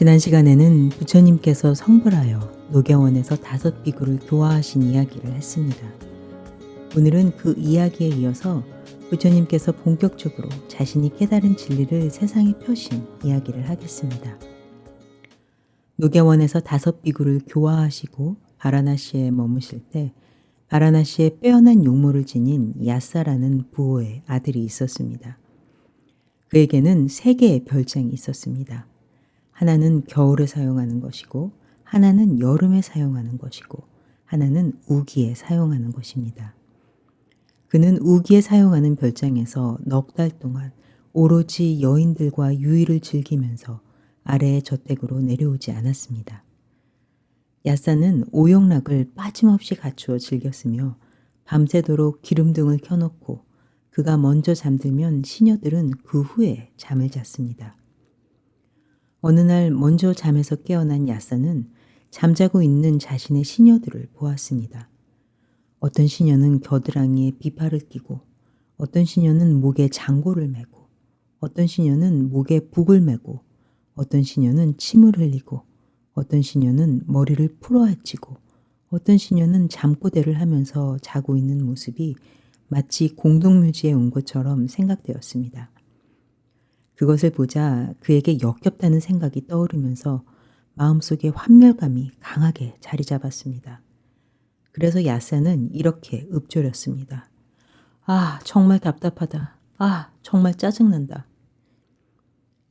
지난 시간에는 부처님께서 성불하여 노경원에서 다섯 비구를 교화하신 이야기를 했습니다. 오늘은 그 이야기에 이어서 부처님께서 본격적으로 자신이 깨달은 진리를 세상에 펴신 이야기를 하겠습니다. 노경원에서 다섯 비구를 교화하시고 바라나시에 머무실 때 바라나시에 빼어난 용모를 지닌 야사라는 부호의 아들이 있었습니다. 그에게는 세 개의 별장이 있었습니다. 하나는 겨울에 사용하는 것이고, 하나는 여름에 사용하는 것이고, 하나는 우기에 사용하는 것입니다. 그는 우기에 사용하는 별장에서 넉 달 동안 오로지 여인들과 유의를 즐기면서 아래의 저택으로 내려오지 않았습니다. 야사는 오용락을 빠짐없이 갖추어 즐겼으며 밤새도록 기름등을 켜놓고 그가 먼저 잠들면 시녀들은 그 후에 잠을 잤습니다. 어느 날 먼저 잠에서 깨어난 야사는 잠자고 있는 자신의 시녀들을 보았습니다. 어떤 시녀는 겨드랑이에 비파를 끼고 어떤 시녀는 목에 장고를 메고 어떤 시녀는 목에 북을 메고 어떤 시녀는 침을 흘리고 어떤 시녀는 머리를 풀어헤치고 어떤 시녀는 잠꼬대를 하면서 자고 있는 모습이 마치 공동묘지에 온 것처럼 생각되었습니다. 그것을 보자 그에게 역겹다는 생각이 떠오르면서 마음속에 환멸감이 강하게 자리 잡았습니다. 그래서 야사는 이렇게 읊조렸습니다. 아, 정말 답답하다. 아, 정말 짜증난다.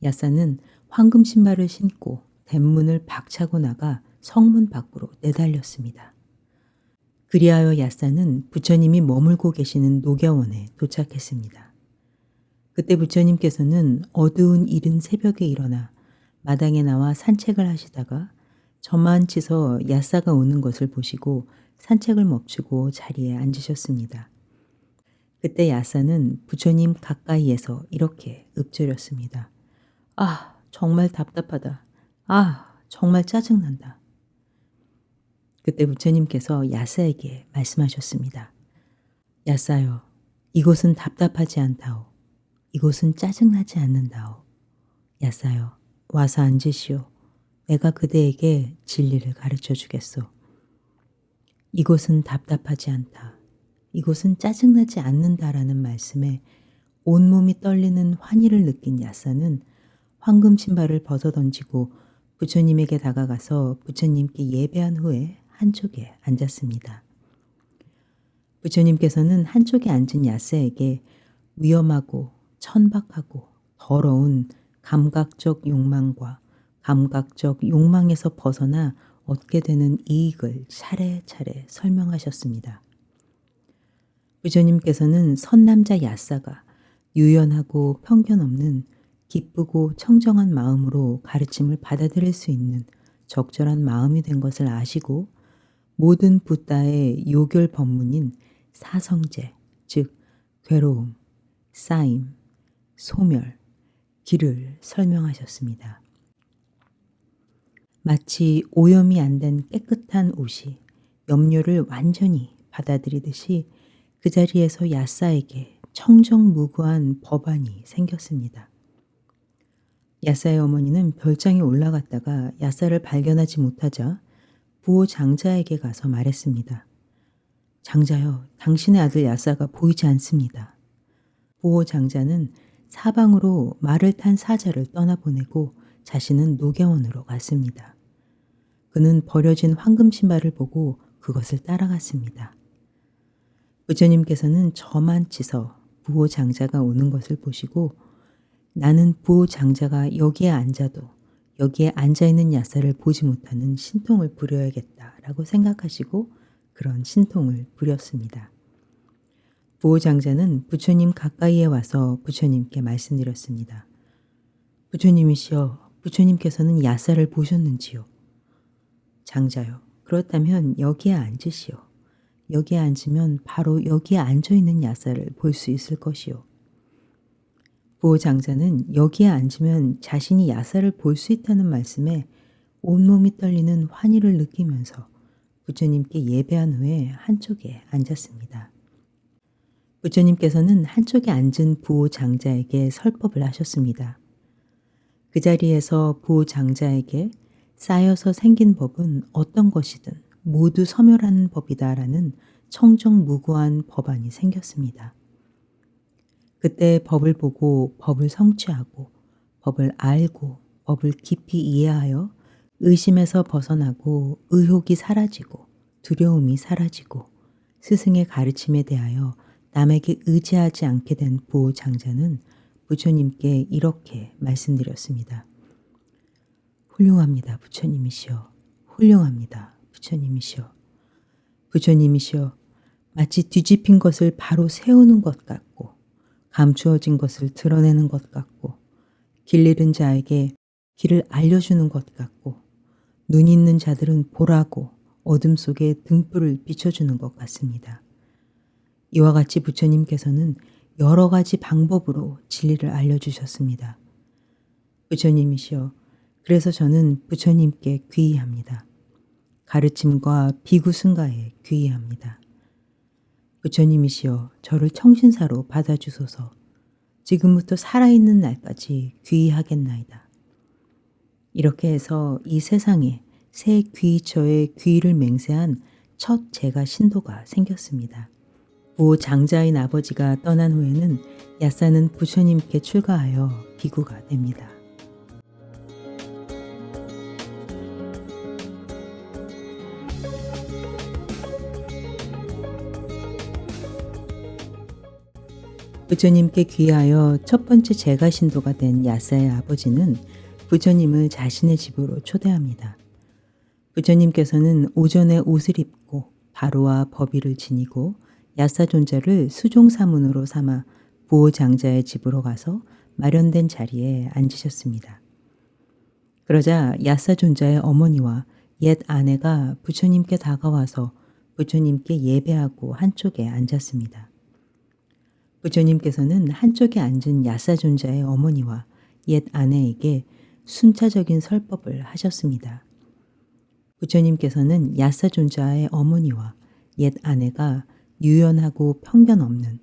야사는 황금 신발을 신고 댄문을 박차고 나가 성문 밖으로 내달렸습니다. 그리하여 야사는 부처님이 머물고 계시는 노경원에 도착했습니다. 그때 부처님께서는 어두운 이른 새벽에 일어나 마당에 나와 산책을 하시다가 저만 치서 야사가 오는 것을 보시고 산책을 멈추고 자리에 앉으셨습니다. 그때 야사는 부처님 가까이에서 이렇게 읊조렸습니다. 아, 정말 답답하다. 아, 정말 짜증난다. 그때 부처님께서 야사에게 말씀하셨습니다. 야사여, 이곳은 답답하지 않다오. 이곳은 짜증나지 않는다오. 야사여, 와서 앉으시오. 내가 그대에게 진리를 가르쳐 주겠소. 이곳은 답답하지 않다. 이곳은 짜증나지 않는다라는 말씀에 온몸이 떨리는 환희를 느낀 야사는 황금 신발을 벗어 던지고 부처님에게 다가가서 부처님께 예배한 후에 한쪽에 앉았습니다. 부처님께서는 한쪽에 앉은 야스에게 위험하고 천박하고 더러운 감각적 욕망과 감각적 욕망에서 벗어나 얻게 되는 이익을 차례차례 설명하셨습니다. 부처님께서는 선남자 야사가 유연하고 편견 없는 기쁘고 청정한 마음으로 가르침을 받아들일 수 있는 적절한 마음이 된 것을 아시고 모든 부다의 요결 법문인 사성제, 즉 괴로움, 쌓임, 소멸, 길을 설명하셨습니다. 마치 오염이 안 된 깨끗한 옷이 염료를 완전히 받아들이듯이 그 자리에서 야사에게 청정무구한 법안이 생겼습니다. 야사의 어머니는 별장에 올라갔다가 야사를 발견하지 못하자 부호 장자에게 가서 말했습니다. 장자여, 당신의 아들 야사가 보이지 않습니다. 부호 장자는 사방으로 말을 탄 사자를 떠나보내고 자신은 노경원으로 갔습니다. 그는 버려진 황금 신발을 보고 그것을 따라갔습니다. 부처님께서는 저만 치서 부호 장자가 오는 것을 보시고 나는 부호 장자가 여기에 앉아도 여기에 앉아있는 야사를 보지 못하는 신통을 부려야겠다라고 생각하시고 그런 신통을 부렸습니다. 부호 장자는 부처님 가까이에 와서 부처님께 말씀드렸습니다. 부처님이시여, 부처님께서는 야사를 보셨는지요? 장자요, 그렇다면 여기에 앉으시오. 여기에 앉으면 바로 여기에 앉아 있는 야사를 볼 수 있을 것이요. 부호 장자는 여기에 앉으면 자신이 야사를 볼 수 있다는 말씀에 온몸이 떨리는 환희를 느끼면서 부처님께 예배한 후에 한쪽에 앉았습니다. 부처님께서는 한쪽에 앉은 부호 장자에게 설법을 하셨습니다. 그 자리에서 부장자에게 쌓여서 생긴 법은 어떤 것이든 모두 섬멸하는 법이다라는 청정무구한 법안이 생겼습니다. 그때 법을 보고 법을 성취하고 법을 알고 법을 깊이 이해하여 의심에서 벗어나고 의혹이 사라지고 두려움이 사라지고 스승의 가르침에 대하여 남에게 의지하지 않게 된 부장자는 부처님께 이렇게 말씀드렸습니다. 훌륭합니다, 부처님이시여. 훌륭합니다, 부처님이시여. 부처님이시여, 마치 뒤집힌 것을 바로 세우는 것 같고, 감추어진 것을 드러내는 것 같고, 길 잃은 자에게 길을 알려주는 것 같고, 눈 있는 자들은 보라고 어둠 속에 등불을 비춰주는 것 같습니다. 이와 같이 부처님께서는 여러 가지 방법으로 진리를 알려주셨습니다. 부처님이시여, 그래서 저는 부처님께 귀의합니다. 가르침과 비구승가에 귀의합니다. 부처님이시여, 저를 청신사로 받아주소서. 지금부터 살아있는 날까지 귀의하겠나이다. 이렇게 해서 이 세상에 새 귀처의 귀를 맹세한 첫 제가 신도가 생겼습니다. 고 장자인 아버지가 떠난 후에는 야사는 부처님께 출가하여 비구가 됩니다. 부처님께 귀하여 첫 번째 제가 신도가 된 야사의 아버지는 부처님을 자신의 집으로 초대합니다. 부처님께서는 오전에 옷을 입고 바로와 법위를 지니고 야사 존자를 수종사문으로 삼아 부호장자의 집으로 가서 마련된 자리에 앉으셨습니다. 그러자 야사 존자의 어머니와 옛 아내가 부처님께 다가와서 부처님께 예배하고 한쪽에 앉았습니다. 부처님께서는 한쪽에 앉은 야사 존자의 어머니와 옛 아내에게 순차적인 설법을 하셨습니다. 부처님께서는 야사 존자의 어머니와 옛 아내가 유연하고 편견 없는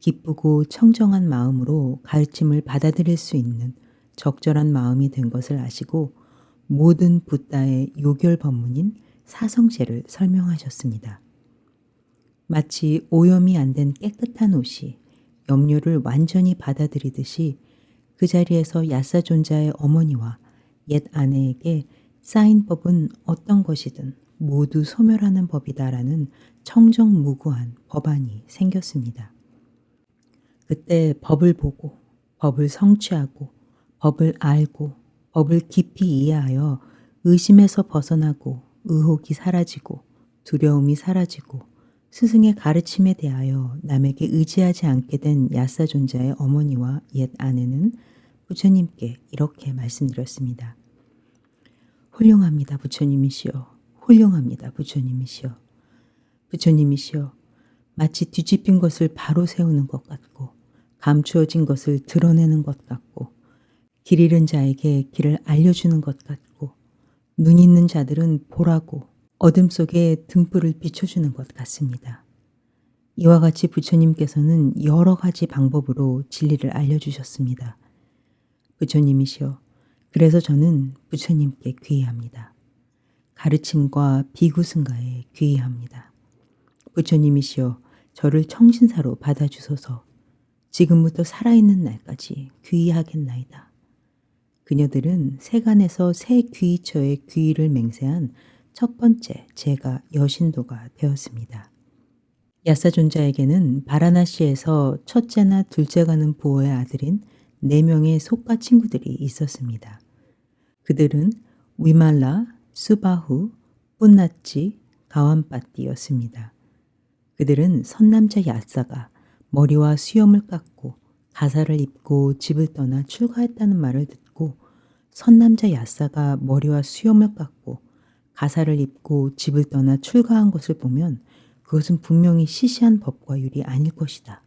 기쁘고 청정한 마음으로 가르침을 받아들일 수 있는 적절한 마음이 된 것을 아시고 모든 붓다의 요결 법문인 사성제를 설명하셨습니다. 마치 오염이 안 된 깨끗한 옷이 염료를 완전히 받아들이듯이 그 자리에서 야사존자의 어머니와 옛 아내에게 쌓인 법은 어떤 것이든 모두 소멸하는 법이다라는 청정무구한 법안이 생겼습니다. 그때 법을 보고 법을 성취하고 법을 알고 법을 깊이 이해하여 의심에서 벗어나고 의혹이 사라지고 두려움이 사라지고 스승의 가르침에 대하여 남에게 의지하지 않게 된 야사 존자의 어머니와 옛 아내는 부처님께 이렇게 말씀드렸습니다. 훌륭합니다, 부처님이시여. 훌륭합니다, 부처님이시여. 부처님이시여. 마치 뒤집힌 것을 바로 세우는 것 같고, 감추어진 것을 드러내는 것 같고, 길 잃은 자에게 길을 알려주는 것 같고, 눈 있는 자들은 보라고 어둠 속에 등불을 비춰주는 것 같습니다. 이와 같이 부처님께서는 여러 가지 방법으로 진리를 알려주셨습니다. 부처님이시여, 그래서 저는 부처님께 귀의합니다. 가르침과 비구승가에 귀의합니다. 부처님이시여 저를 청신사로 받아주소서 지금부터 살아있는 날까지 귀의하겠나이다. 그녀들은 세간에서 새 귀의처의 귀의를 맹세한 첫 번째 제가 여신도가 되었습니다. 야사존자에게는 바라나시에서 첫째나 둘째 가는 부호의 아들인 네 명의 속가 친구들이 있었습니다. 그들은 위말라, 수바후, 뿐나치, 가완빠띠였습니다. 그들은 선남자 야사가 머리와 수염을 깎고 가사를 입고 집을 떠나 출가했다는 말을 듣고 선남자 야사가 머리와 수염을 깎고 가사를 입고 집을 떠나 출가한 것을 보면 그것은 분명히 시시한 법과 율이 아닐 것이다.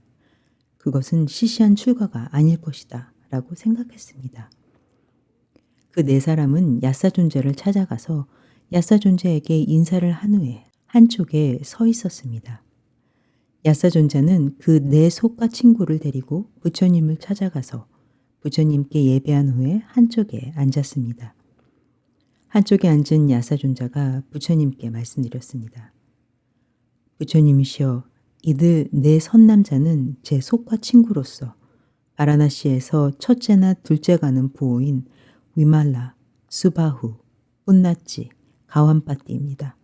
그것은 시시한 출가가 아닐 것이다. 라고 생각했습니다. 그 네 사람은 야사 존재를 찾아가서 야사 존재에게 인사를 한 후에 한쪽에 서 있었습니다. 야사 존재는 그 네 속가 친구를 데리고 부처님을 찾아가서 부처님께 예배한 후에 한쪽에 앉았습니다. 한쪽에 앉은 야사존자가 부처님께 말씀드렸습니다. 부처님이시여, 이들 내 선남자는 제 속과 친구로서 바라나시에서 첫째나 둘째 가는 부호인 위말라, 수바후, 뿐나찌, 가완빠띠입니다.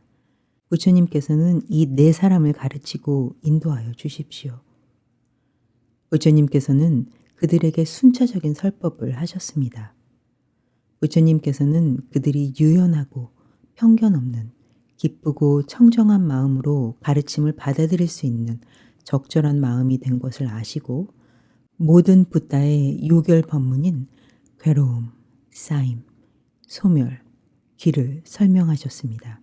부처님께서는 이 네 사람을 가르치고 인도하여 주십시오. 부처님께서는 그들에게 순차적인 설법을 하셨습니다. 부처님께서는 그들이 유연하고 편견 없는 기쁘고 청정한 마음으로 가르침을 받아들일 수 있는 적절한 마음이 된 것을 아시고 모든 붓다의 요결 법문인 괴로움, 쌓임, 소멸, 길을 설명하셨습니다.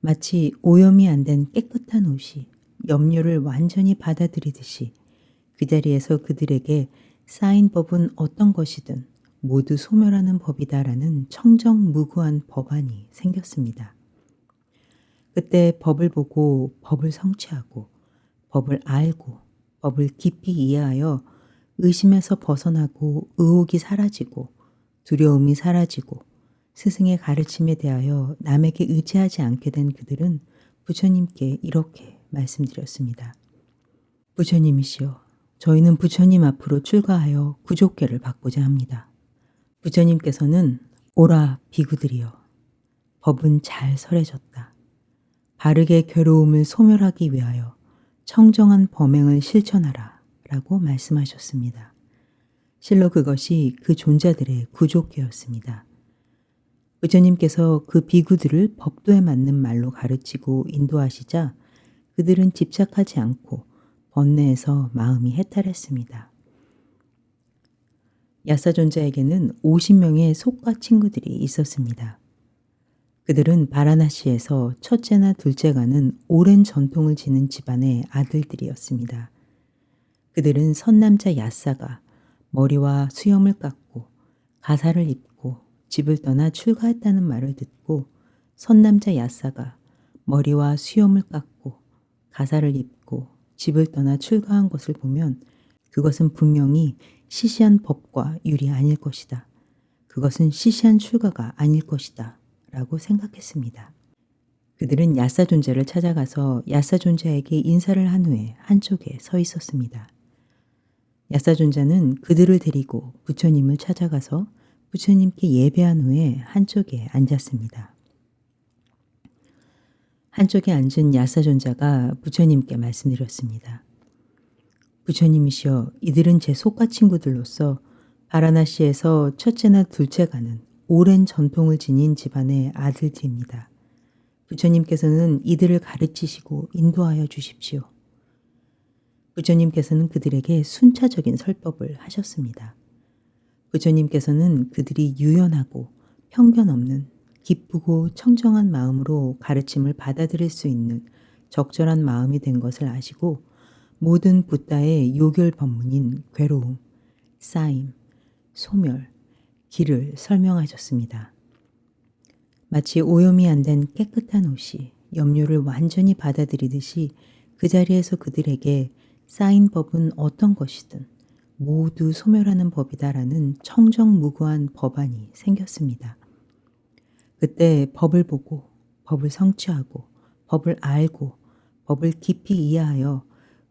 마치 오염이 안 된 깨끗한 옷이 염료를 완전히 받아들이듯이 그 자리에서 그들에게 쌓인 법은 어떤 것이든 모두 소멸하는 법이다라는 청정무구한 법안이 생겼습니다. 그때 법을 보고 법을 성취하고 법을 알고 법을 깊이 이해하여 의심에서 벗어나고 의혹이 사라지고 두려움이 사라지고 스승의 가르침에 대하여 남에게 의지하지 않게 된 그들은 부처님께 이렇게 말씀드렸습니다. 부처님이시여, 저희는 부처님 앞으로 출가하여 구족계를 받고자 합니다. 부처님께서는 오라 비구들이여, 법은 잘 설해졌다. 바르게 괴로움을 소멸하기 위하여 청정한 범행을 실천하라 라고 말씀하셨습니다. 실로 그것이 그 존자들의 구족계였습니다. 부처님께서 그 비구들을 법도에 맞는 말로 가르치고 인도하시자 그들은 집착하지 않고 번뇌에서 마음이 해탈했습니다. 야사존자에게는 50명의 속과 친구들이 있었습니다. 그들은 바라나시에서 첫째나 둘째가는 오랜 전통을 지닌 집안의 아들들이었습니다. 그들은 선남자 야사가 머리와 수염을 깎고 가사를 입고 집을 떠나 출가했다는 말을 듣고 선남자 야사가 머리와 수염을 깎고 가사를 입고 집을 떠나 출가한 것을 보면 그것은 분명히 시시한 법과 율이 아닐 것이다. 그것은 시시한 출가가 아닐 것이다. 라고 생각했습니다. 그들은 야사 존재를 찾아가서 야사 존재에게 인사를 한 후에 한쪽에 서 있었습니다. 야사 존재는 그들을 데리고 부처님을 찾아가서 부처님께 예배한 후에 한쪽에 앉았습니다. 한쪽에 앉은 야사 존자가 부처님께 말씀드렸습니다. 부처님이시여 이들은 제 속가 친구들로서 바라나시에서 첫째나 둘째가는 오랜 전통을 지닌 집안의 아들들입니다. 부처님께서는 이들을 가르치시고 인도하여 주십시오. 부처님께서는 그들에게 순차적인 설법을 하셨습니다. 부처님께서는 그들이 유연하고 편견 없는 기쁘고 청정한 마음으로 가르침을 받아들일 수 있는 적절한 마음이 된 것을 아시고 모든 붓다의 요결 법문인 괴로움, 쌓임, 소멸, 길을 설명하셨습니다. 마치 오염이 안 된 깨끗한 옷이 염료를 완전히 받아들이듯이 그 자리에서 그들에게 쌓인 법은 어떤 것이든 모두 소멸하는 법이다라는 청정무구한 법안이 생겼습니다. 그때 법을 보고 법을 성취하고 법을 알고 법을 깊이 이해하여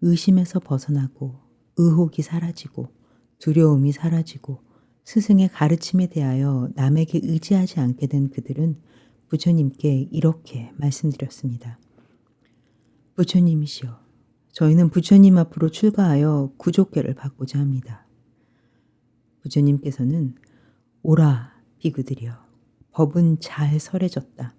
의심에서 벗어나고 의혹이 사라지고 두려움이 사라지고 스승의 가르침에 대하여 남에게 의지하지 않게 된 그들은 부처님께 이렇게 말씀드렸습니다. 부처님이시여, 저희는 부처님 앞으로 출가하여 구족계를 받고자 합니다. 부처님께서는 오라 비구들이여, 법은 잘 설해졌다.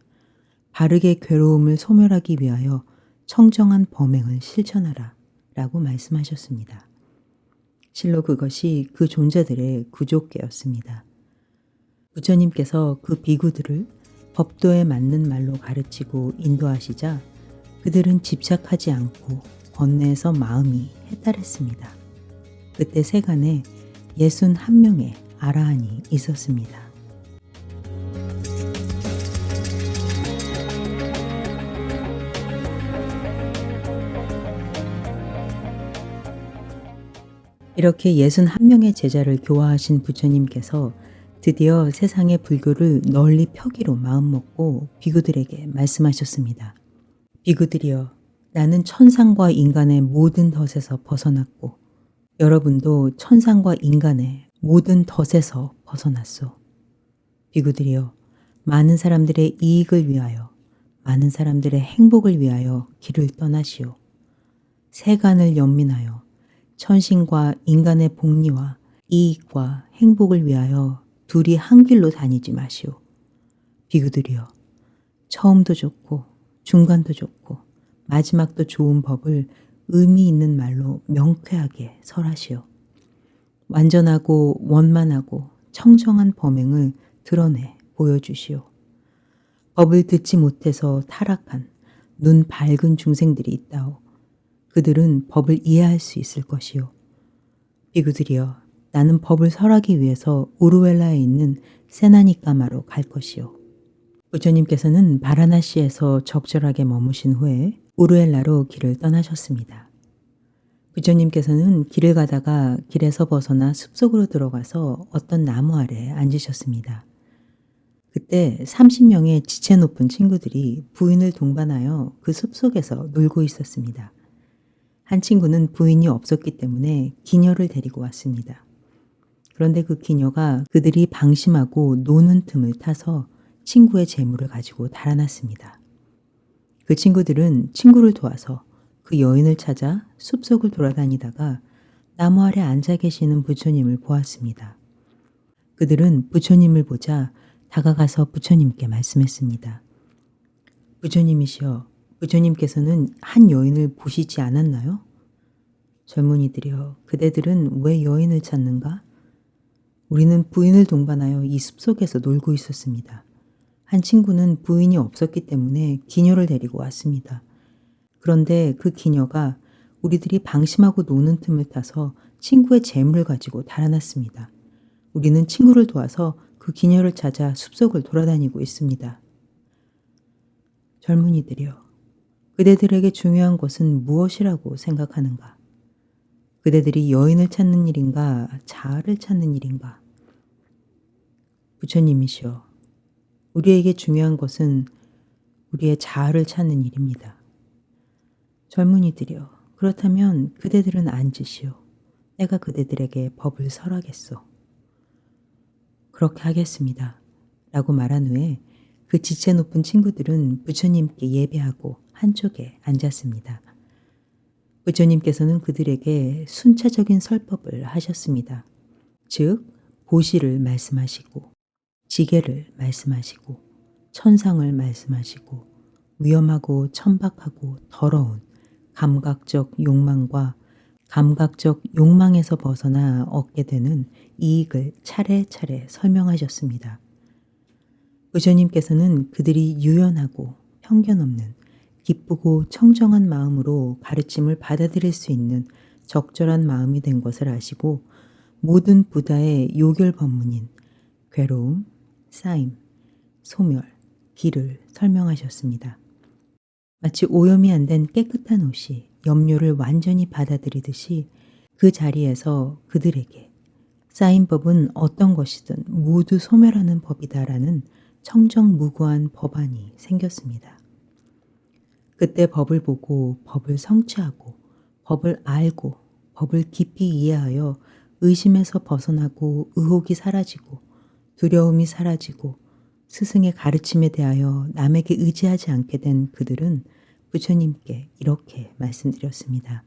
바르게 괴로움을 소멸하기 위하여 청정한 범행을 실천하라. 라고 말씀하셨습니다. 실로 그것이 그 존재들의 구조계였습니다. 부처님께서 그 비구들을 법도에 맞는 말로 가르치고 인도하시자 그들은 집착하지 않고 번뇌에서 마음이 해탈했습니다. 그때 세간에 예순 한 명의 아라한이 있었습니다. 이렇게 61명의 제자를 교화하신 부처님께서 드디어 세상의 불교를 널리 펴기로 마음먹고 비구들에게 말씀하셨습니다. 비구들이여, 나는 천상과 인간의 모든 덫에서 벗어났고 여러분도 천상과 인간의 모든 덫에서 벗어났소. 비구들이여, 많은 사람들의 이익을 위하여, 많은 사람들의 행복을 위하여 길을 떠나시오. 세간을 연민하여 천신과 인간의 복리와 이익과 행복을 위하여 둘이 한 길로 다니지 마시오. 비구들이여, 처음도 좋고 중간도 좋고 마지막도 좋은 법을 의미 있는 말로 명쾌하게 설하시오. 완전하고 원만하고 청정한 범행을 드러내 보여주시오. 법을 듣지 못해서 타락한 눈 밝은 중생들이 있다오. 그들은 법을 이해할 수 있을 것이오. 비구들이여, 나는 법을 설하기 위해서 우루엘라에 있는 세나니까마로 갈 것이오. 부처님께서는 바라나시에서 적절하게 머무신 후에 우루엘라로 길을 떠나셨습니다. 부처님께서는 길을 가다가 길에서 벗어나 숲속으로 들어가서 어떤 나무 아래 앉으셨습니다. 그때 30명의 지체 높은 친구들이 부인을 동반하여 그 숲속에서 놀고 있었습니다. 한 친구는 부인이 없었기 때문에 기녀를 데리고 왔습니다. 그런데 그 기녀가 그들이 방심하고 노는 틈을 타서 친구의 재물을 가지고 달아났습니다. 그 친구들은 친구를 도와서 그 여인을 찾아 숲속을 돌아다니다가 나무 아래 앉아 계시는 부처님을 보았습니다. 그들은 부처님을 보자 다가가서 부처님께 말씀했습니다. 부처님이시여, 부처님께서는 한 여인을 보시지 않았나요? 젊은이들이여, 그대들은 왜 여인을 찾는가? 우리는 부인을 동반하여 이 숲속에서 놀고 있었습니다. 한 친구는 부인이 없었기 때문에 기녀를 데리고 왔습니다. 그런데 그 기녀가 우리들이 방심하고 노는 틈을 타서 친구의 재물을 가지고 달아났습니다. 우리는 친구를 도와서 그 기녀를 찾아 숲속을 돌아다니고 있습니다. 젊은이들이여, 그대들에게 중요한 것은 무엇이라고 생각하는가? 그대들이 여인을 찾는 일인가, 자아를 찾는 일인가? 부처님이시여, 우리에게 중요한 것은 우리의 자아를 찾는 일입니다. 젊은이들이여, 그렇다면 그대들은 앉으시오. 내가 그대들에게 법을 설하겠소. 그렇게 하겠습니다. 라고 말한 후에 그 지체 높은 친구들은 부처님께 예배하고 한쪽에 앉았습니다. 부처님께서는 그들에게 순차적인 설법을 하셨습니다. 즉, 보시를 말씀하시고, 지게를 말씀하시고, 천상을 말씀하시고, 위험하고 천박하고 더러운 감각적 욕망과 감각적 욕망에서 벗어나 얻게 되는 이익을 차례차례 설명하셨습니다. 부처님께서는 그들이 유연하고 편견 없는 기쁘고 청정한 마음으로 가르침을 받아들일 수 있는 적절한 마음이 된 것을 아시고 모든 부다의 요결 법문인 괴로움, 쌓임, 소멸, 길을 설명하셨습니다. 마치 오염이 안 된 깨끗한 옷이 염료를 완전히 받아들이듯이 그 자리에서 그들에게 쌓인 법은 어떤 것이든 모두 소멸하는 법이다라는 청정무구한 법안이 생겼습니다. 그때 법을 보고 법을 성취하고 법을 알고 법을 깊이 이해하여 의심에서 벗어나고 의혹이 사라지고 두려움이 사라지고 스승의 가르침에 대하여 남에게 의지하지 않게 된 그들은 부처님께 이렇게 말씀드렸습니다.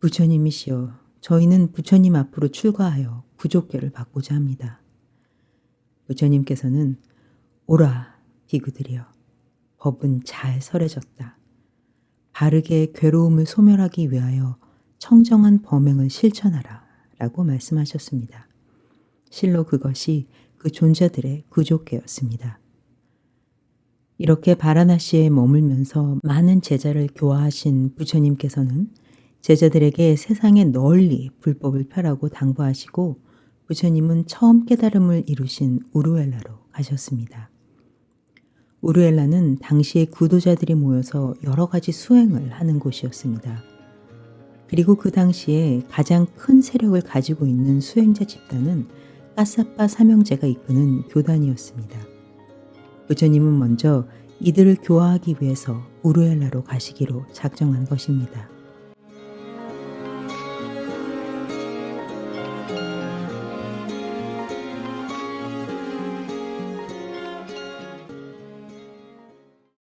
부처님이시여, 저희는 부처님 앞으로 출가하여 구족계를 받고자 합니다. 부처님께서는 오라, 비구들이여. 법은 잘 설해졌다. 바르게 괴로움을 소멸하기 위하여 청정한 범행을 실천하라. 라고 말씀하셨습니다. 실로 그것이 그 존재들의 구조계였습니다. 이렇게 바라나시에 머물면서 많은 제자를 교화하신 부처님께서는 제자들에게 세상에 널리 불법을 펴라고 당부하시고 부처님은 처음 깨달음을 이루신 우루엘라로 가셨습니다. 우루엘라는 당시에 구도자들이 모여서 여러 가지 수행을 하는 곳이었습니다. 그리고 그 당시에 가장 큰 세력을 가지고 있는 수행자 집단은 까사빠 사명제가 이끄는 교단이었습니다. 부처님은 먼저 이들을 교화하기 위해서 우르엘라로 가시기로 작정한 것입니다.